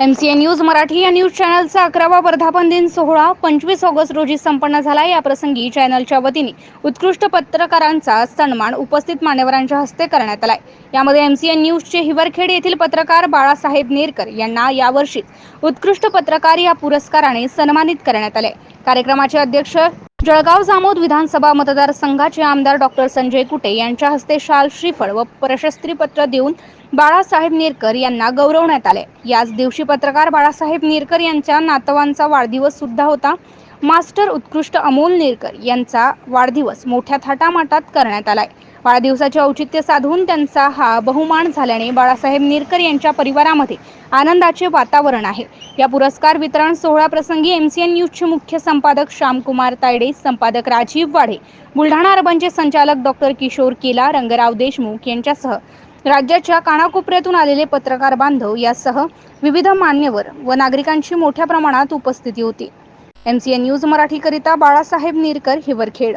M C N news Marathi या news चॅनलचा अकरावा वर्धापन दिन सोहळा पंचवीस ऑगस्ट रोजी संपन्न झाला. या प्रसंगी चॅनलच्या वतीने उत्कृष्ट पत्रकारांचा सन्मान उपस्थित मान्यवरांच्या हस्ते करण्यात आलाय. यामध्ये एम सी एन न्यूजचे हिवरखेड येथील पत्रकार बाळासाहेब नेरकर यांना यावर्षी उत्कृष्ट पत्रकार या पुरस्काराने सन्मानित करण्यात आले. कार्यक्रमाचे अध्यक्ष जळगाव जामोद विधानसभा मतदारसंघाचे आमदार डॉक्टर संजय कुटे यांच्या हस्ते शाल श्रीफळ व प्रशस्तीपत्र देऊन बाळासाहेब नेरकर यांना गौरवण्यात आले. याच दिवशी पत्रकार बाळासाहेब नेरकर यांच्या नातवांचा वाढदिवस सुद्धा होता. मास्टर उत्कृष्ट अमोल नेरकर यांचा वाढदिवस मोठ्या थाटामाटात करण्यात आलाय. वाढदिवसाचे औचित्य साधून त्यांचा हा बहुमान झाल्याने बाळासाहेब निरकर यांच्या परिवारामध्ये आनंदाचे वातावरण आहे. या पुरस्कार वितरण सोहळा प्रसंगी एमसीएन न्यूजचे मुख्य संपादक श्यामकुमार तायडे संपादक राजीव वाढे बुलढाणा अर्बनचे संचालक डॉक्टर किशोर केला रंगराव देशमुख यांच्यासह राज्याच्या कानाकोपऱ्यातून आलेले पत्रकार बांधव यासह विविध मान्यवर व नागरिकांची मोठ्या प्रमाणात उपस्थिती होती. एमसीएन न्यूज मराठीकरिता बाळासाहेब निरकर हिवरखेड